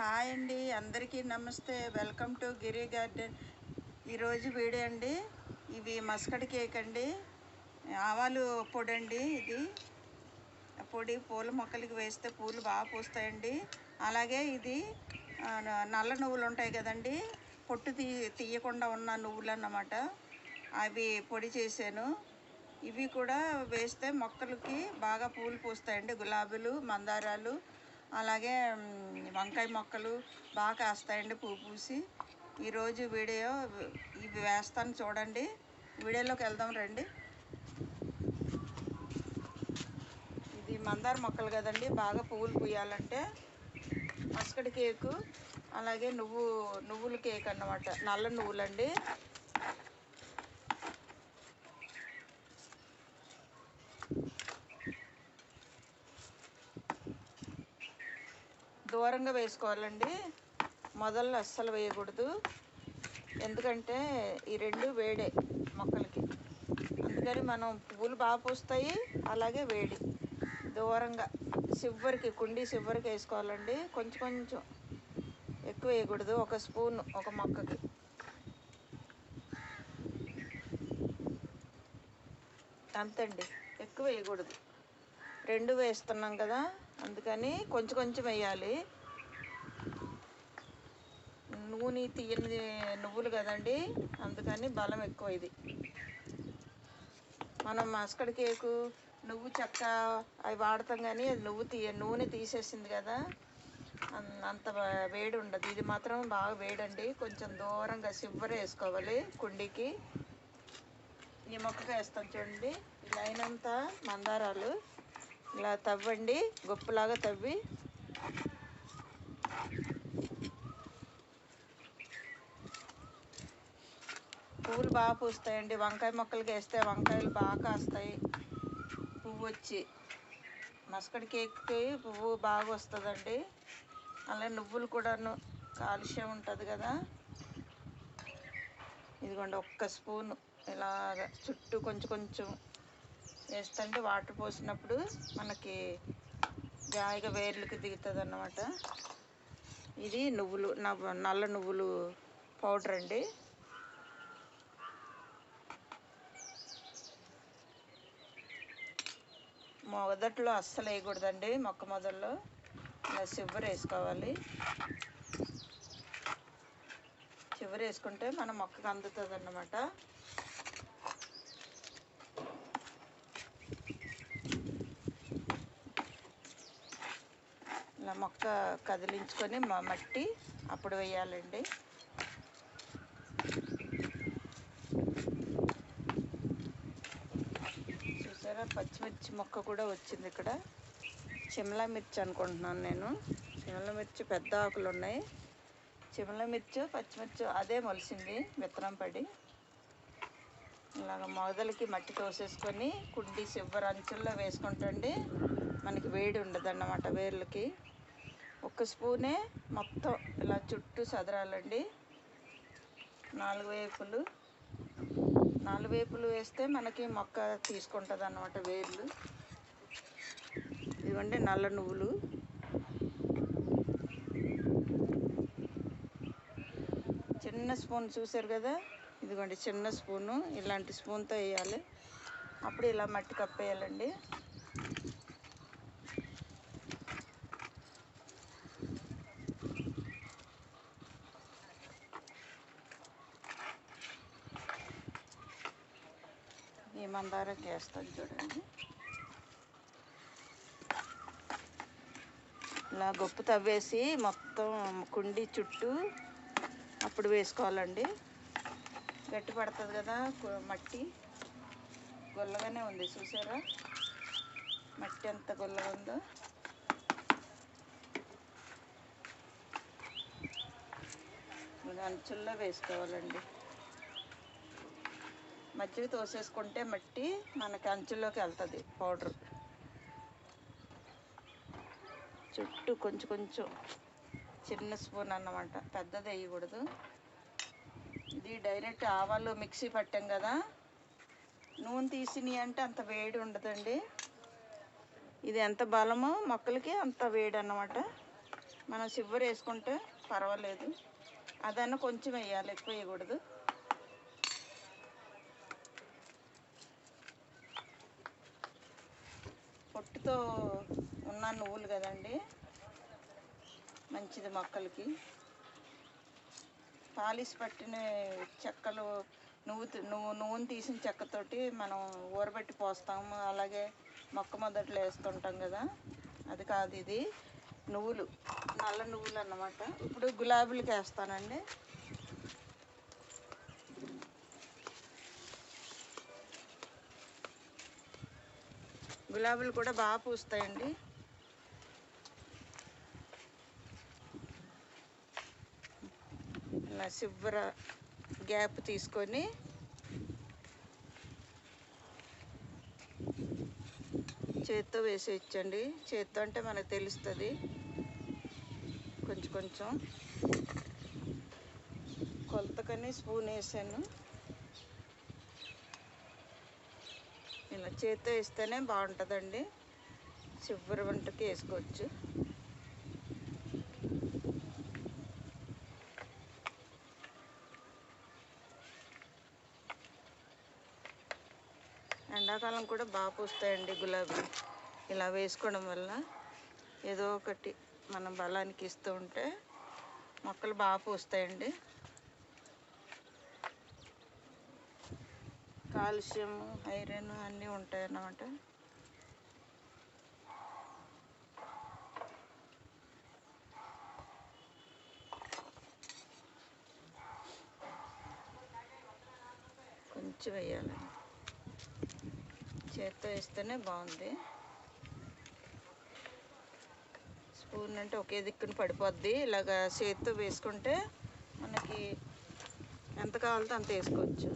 Hi అండి అందరికీ నమస్తే. Welcome to Giri garden. ఈరోజు వీడియో అండి ఇవి మస్కడ్ కేక్ అండి. ఆవాలు పొడి అండి ఇది పొడి పూల మొక్కలకి వేస్తే పూలు బాగా పూస్తాయండి. అలాగే ఇది నల్ల నువ్వులు ఉంటాయి కదండి పొట్టు తీ తీయకుండా ఉన్న నువ్వులు అన్నమాట. అవి పొడి చేశాను. ఇవి కూడా వేస్తే మొక్కలకి బాగా పూలు పూస్తాయండి. గులాబీలు మందారాలు అలాగే వంకాయ మొక్కలు బాగా కాస్తాయండి పువ్వు పూసి. ఈరోజు వీడియో ఇవి వేస్తాను చూడండి. వీడియోలోకి వెళ్దాం రండి. ఇది మందార మొక్కలు కదండి బాగా పువ్వులు పూయాలంటే మస్కడ్ కేకు అలాగే నువ్వు నువ్వుల కేక్ అన్నమాట నల్ల నువ్వులండి. దూరంగా వేసుకోవాలండి. మొదలు అస్సలు వేయకూడదు. ఎందుకంటే ఈ రెండు వేడే మొక్కలకి. అందుకని మనం పువ్వులు బాగా పూస్తాయి అలాగే వేడి. దూరంగా చివరికి కుండీ చివరికి వేసుకోవాలండి. కొంచెం కొంచెం ఎక్కువ వేయకూడదు ఒక స్పూన్ ఒక మొక్కకి. అంతండి. ఎక్కువ వేయకూడదు. రెండు వేస్తున్నాం కదా అందుకని కొంచెం కొంచెం వేయాలి. నూనె తీయని నువ్వులు కదండి అందుకని బలం ఎక్కువ ఇది. మనం మస్కడ్ కేకు నువ్వు చెక్క అవి వాడతాం కానీ అది నువ్వు తీయ నూనె తీసేసింది కదా అంత వేడి ఉండదు. ఇది మాత్రం బాగా వేడండి. కొంచెం దూరంగా సివ్వర వేసుకోవాలి కుండీకి. ఈ మొక్కకు వేస్తాం చూడండి. లైన్ అంతా మందారాలు. ఇలా తవ్వండి గొప్పలాగా తవ్వి. పువ్వులు బాగా పూస్తాయండి. వంకాయ మొక్కలకి వేస్తే వంకాయలు బాగా కాస్తాయి. పువ్వు వచ్చి. మస్కడ్ కేక్కి పువ్వు బాగా వస్తుందండి. అలాగే నువ్వులు కూడాను కాలుష్యం ఉంటుంది కదా. ఇదిగోండి ఒక్క స్పూన్ ఇలాగ చుట్టూ కొంచెం కొంచెం వేస్తుంటే వాటర్ పోసినప్పుడు మనకి జాయిగా వేర్లకి దిగుతుంది అన్నమాట ఇది నువ్వులు నల్ల నువ్వులు పౌడర్ అండి. మొదట్లో అస్సలు వేయకూడదండి మొక్క మొదల్లో. ఇలా చివరి వేసుకోవాలి. చివరి వేసుకుంటే మన మొక్కకు అందుతుంది అన్నమాట ఇలా మొక్క కదిలించుకొని మా మట్టి అప్పుడు వేయాలండి. చూసారా? పచ్చిమిర్చి మొక్క కూడా వచ్చింది ఇక్కడ. చిమలా మిర్చి అనుకుంటున్నాను నేను. సిమ్లా మిర్చి పెద్ద ఆకులు ఉన్నాయి. సిమ్లా మిర్చి పచ్చిమిర్చి అదే మొలిసింది విత్తనం పడి. ఇలాగ మొదలకి మట్టి తోసేసుకొని కుండీ చివరి అంచుల్లో వేసుకుంటండి. మనకి వేడి ఉండదు అన్నమాట వేర్లకి. ఒక స్పూనే మొత్తం ఇలా చుట్టూ చదరాలండి నాలుగు వేపులు. నాలుగు వేపులు వేస్తే మనకి మొక్క తీసుకుంటుంది అన్నమాట వేర్లు. ఇదిగోండి నల్ల నువ్వులు. చిన్న స్పూన్ చూసారు కదా? ఇదిగోండి చిన్న స్పూను. ఇలాంటి స్పూన్తో వేయాలి. అప్పుడు ఇలా మట్టి కప్పేయాలండి. ఈ మందారకి చూడండి ఇలా గొప్పు తవ్వేసి మొత్తం కుండి చుట్టూ అప్పుడు వేసుకోవాలండి. గట్టి పడుతుంది కదా మట్టి. గొల్లగానే ఉంది చూసారా? మట్టి ఎంత గొల్లగా ఉందో. అంచుల్లో వేసుకోవాలండి. మజ్జిగ తోసేసుకుంటే మట్టి మనకి అంచుల్లోకి వెళ్తుంది పౌడర్. చుట్టూ కొంచెం కొంచెం చిన్న స్పూన్ అన్నమాట పెద్దది వేయకూడదు. ఇది డైరెక్ట్ ఆవాలు మిక్సీ పట్టాం కదా నూనె తీసినవి అంటే అంత వేడి ఉండదండి. ఇది ఎంత బలమో మొక్కలకి అంత వేడి అన్నమాట. మనం సివ్వర్ వేసుకుంటే పర్వాలేదు. అదన్నా కొంచెం వేయాలి ఎక్కువ వేయకూడదు. పొట్టుతో ఉన్న నువ్వులు కదండి? మంచిది మొక్కలకి. పాలిష్ పట్టిన చెక్కలు నువ్వు నువ్వు నూనె తీసిన చెక్కతోటి మనం ఊరబెట్టి పోస్తాము అలాగే మొక్క మొదట్లో వేస్తుంటాం కదా? అది కాదు ఇది. నువ్వులు నల్ల నువ్వులు అన్నమాట. ఇప్పుడు గులాబీలకి వేస్తానండి. గులాబీలు కూడా బాగా పూస్తాయండి. ఇలా శుభ్ర గ్యాప్ తీసుకొని చేత్తో వేసేయచ్చండి. చేత్తో అంటే మనకు తెలుస్తుంది. కొంచెం కొంచెం కొలతకని స్పూన్ వేసాను ఇలా చేతితో వేస్తేనే బాగుంటుందండి. శుభ్ర వంటకి వేసుకోవచ్చు. ఎండాకాలం కూడా బాగా పూస్తాయండి గులాబీ. ఇలా వేసుకోవడం వల్ల ఏదో ఒకటి మన బలానికి ఇస్తూ ఉంటే మొక్కలు బాగా పూస్తాయండి. కాల్షియం ఐరన్ అన్నీ ఉంటాయి అన్నమాట కొంచెం వేయాలి. చేత్తో వేస్తేనే బాగుంది. స్పూన్ అంటే ఒకే దిక్కున పడిపోద్ది. ఇలాగా చేత్తో వేసుకుంటే మనకి ఎంత కావాలంటే అంత వేసుకోవచ్చు.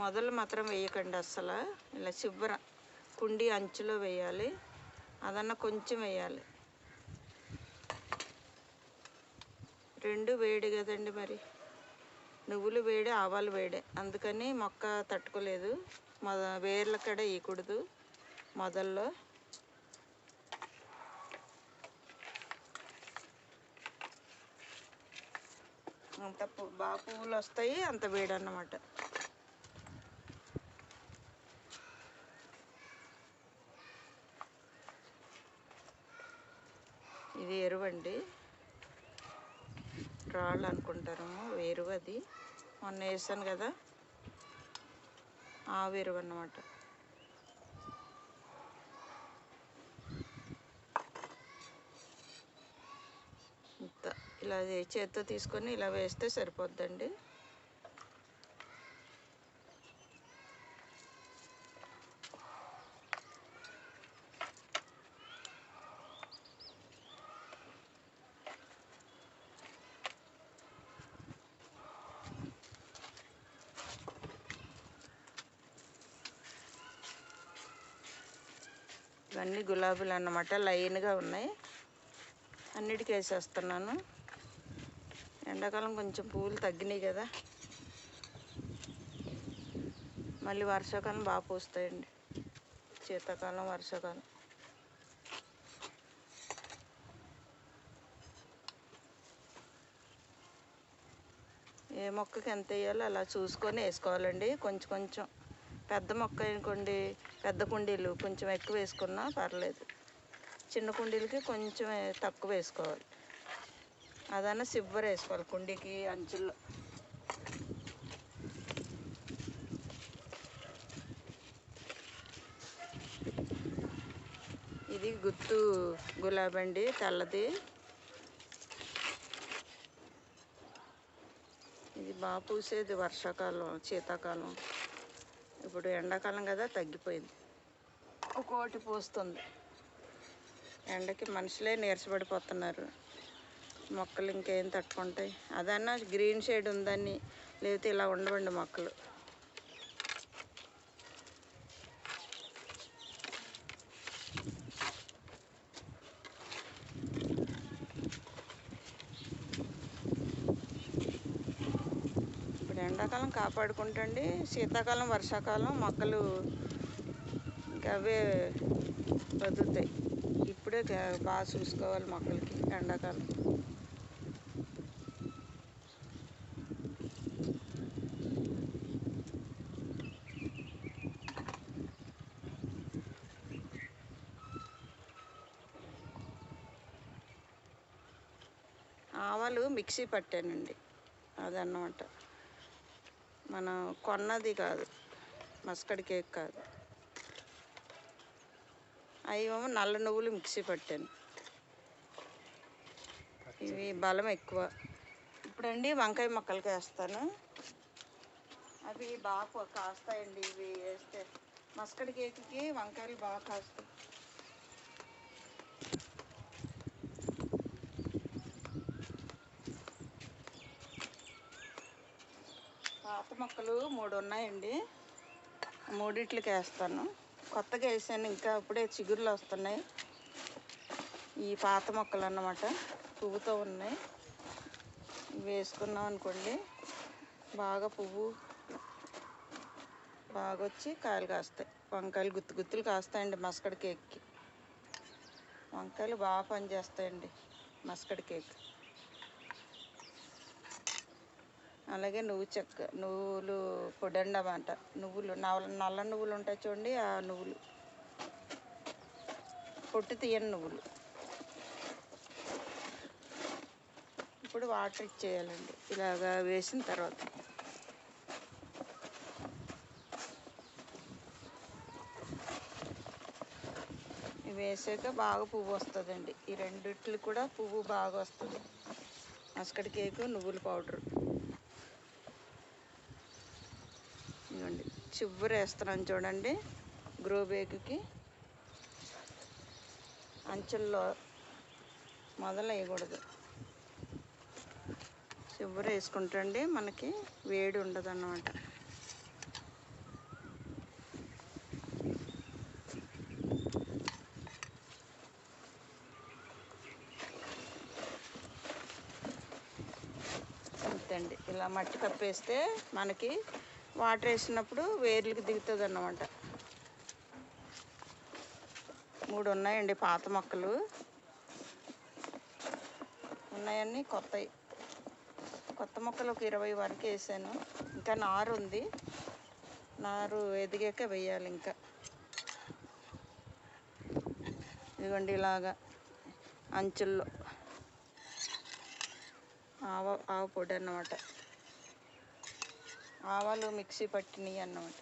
మొదలు మాత్రం వేయకండి అస్సలు. ఇలా శుభ్ర కుండి అంచులో వేయాలి. అదన్నా కొంచెం వేయాలి. రెండు వేడి కదండి మరి. నువ్వులు వేడి ఆవాలు వేడే. అందుకని మొక్క తట్టుకోలేదు. మొద వేర్ల కడ వేయకూడదు మొదల్లో. అంత బాగా పువ్వులు వస్తాయి అంత వేడి అన్నమాట ఇది ఎరువండి. రాళ్ళు అనుకుంటారేమో ఎరువు అది. మొన్న వేసాను కదా ఆ ఎరువు అన్నమాట. ఇంత ఇలా చేత్తో తీసుకొని ఇలా వేస్తే సరిపోద్దండి. ఇవన్నీ గులాబీలు అన్నమాట లైన్గా ఉన్నాయి. అన్నిటికీ వేసేస్తున్నాను. ఎండాకాలం కొంచెం పువ్వులు తగ్గినాయి కదా. మళ్ళీ వర్షాకాలం బాగా పూస్తాయండి. శీతాకాలం వర్షాకాలం. ఏ మొక్కకి ఎంత వేయాలో అలా చూసుకొని వేసుకోవాలండి. కొంచెం కొంచెం. పెద్ద మొక్క అనుకోండి పెద్ద కుండీలు కొంచెం ఎక్కువ వేసుకున్నా పర్లేదు. చిన్న కుండీలకి కొంచెం తక్కువ వేసుకోవాలి. అదన్నా సిబ్బర్ వేసుకోవాలి కుండీకి అంచుల్లో. ఇది గుత్తు గులాబీ అండి తెల్లది. ఇది బాగా పూసేది వర్షాకాలం శీతాకాలం. ఇప్పుడు ఎండాకాలం కదా తగ్గిపోయింది. ఒక్కోటి పూస్తుంది. ఎండకి మనుషులే నీరసపడిపోతున్నారు. మొక్కలు ఇంకేం తట్టుకుంటాయి. అదన్నా గ్రీన్ షేడ్ ఉందని లేకపోతే ఇలా ఉండవండి మొక్కలు ఇప్పుడు ఎండాకాలం కాపాడుకుంటండి శీతాకాలం వర్షాకాలం మొక్కలు ఇంకా అవే బతుకుతాయి. ఇప్పుడే బాగా చూసుకోవాలి మొక్కలకి ఎండాకాలం. ఆవాలు మిక్సీ పట్టానండి. అదన్నమాట. మనం కొన్నది కాదు. మస్కడ్ కేక్ కాదు. అవేమో నల్ల నువ్వులు మిక్సీ పట్టాను. ఇవి బలం ఎక్కువ. ఇప్పుడండి వంకాయ మొక్కలకి వేస్తాను అవి బాగా కాస్తాయండి. ఇవి వేస్తే మస్కడ్ కేక్కి వంకాయలు బాగా కాస్తాయి పాత మొక్కలు మూడు ఉన్నాయండి. మూడిట్లకి వేస్తాను. కొత్తగా వేసాను ఇంకా ఇప్పుడే చిగురులు వస్తున్నాయి. ఈ పాత మొక్కలు అన్నమాట. పువ్వుతో ఉన్నాయి. వేసుకున్నాం అనుకోండి బాగా పువ్వు బాగా వచ్చి కాయలు కాస్తాయి. వంకాయలు గుత్తు గుత్తులు కాస్తాయండి మస్కడ్ కేక్కి. వంకాయలు బాగా పనిచేస్తాయండి మస్కడ్ కేక్. అలాగే నువ్వు చెక్క నువ్వులు పొడండమాట. నువ్వులు నల్ల నల్ల నువ్వులు ఉంటాయి చూడండి ఆ నువ్వులు. పొట్టు తీయని నువ్వులు. ఇప్పుడు వాటర్ ఇచ్చేయాలండి. ఇలాగా వేసిన తర్వాత. వేసాక బాగా పువ్వు వస్తుందండి. ఈ రెండిట్లు కూడా పువ్వు బాగా వస్తుంది. మస్కడ్ కేకు నువ్వుల పౌడర్. ఇదిగోండి. చివరి వేస్తున్నాను చూడండి గ్రో బేక్కి అంచుల్లో మొదలు వేయకూడదు చివరి వేసుకుంటండి. మనకి వేడి ఉండదు అన్నమాట అండి. ఇలా మట్టి కప్పేస్తే మనకి వాటర్ వేసినప్పుడు వేర్లకి దిగుతుంది అన్నమాట మూడు ఉన్నాయండి పాత మొక్కలు. ఉన్నాయన్నీ కొత్తవి కొత్త మొక్కలు ఒక ఇరవై వరకు వేసాను. ఇంకా నారు ఉంది. నారు ఎదిగాక వేయాలి ఇంకా. ఇదిగోండి ఇలాగా అంచుల్లో ఆవ ఆవ పొడి అన్నమాట. ఆవాలు మిక్సీ పట్టినవి అన్నమాట.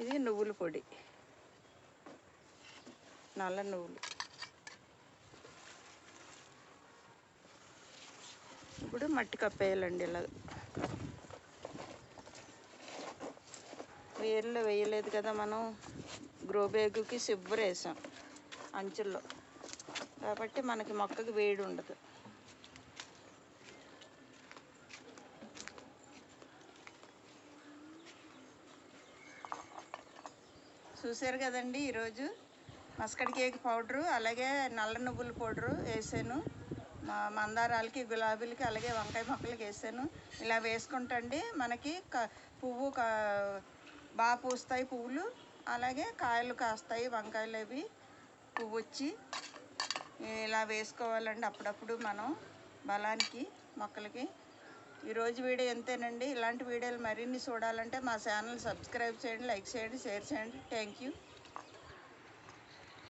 ఇది నువ్వుల పొడి. నల్ల నువ్వులు. ఇప్పుడు మట్టి కప్పేయాలండి ఇలా వేర్లో వేయలేదు కదా మనం గ్రో బ్యాగుకి సిబ్బర్ వేసాం అంచుల్లో. కాబట్టి మనకి మొక్కకి వేడి ఉండదు. చూశారు కదండి ఈరోజు. మస్కడ్ కేక్ పౌడరు అలాగే నల్ల నువ్వుల పౌడరు వేసాను. మందారాలకి గులాబీలకి అలాగే వంకాయ మొక్కలకి వేసాను. ఇలా వేసుకుంటండి మనకి పువ్వు కా బాగా పూస్తాయి పువ్వులు. అలాగే కాయలు కాస్తాయి వంకాయలు అవి. పువ్వు వచ్చి ఇలా వేసుకోవాలండి అప్పుడప్పుడు మనం బలానికి మొక్కలకి. ఈరోజు వీడియో ఎంతేనండి? ఇలాంటి వీడియోలు మరిన్ని చూడాలంటే మా ఛానల్ సబ్స్క్రైబ్ చేయండి లైక్ చేయండి షేర్ చేయండి. Thank you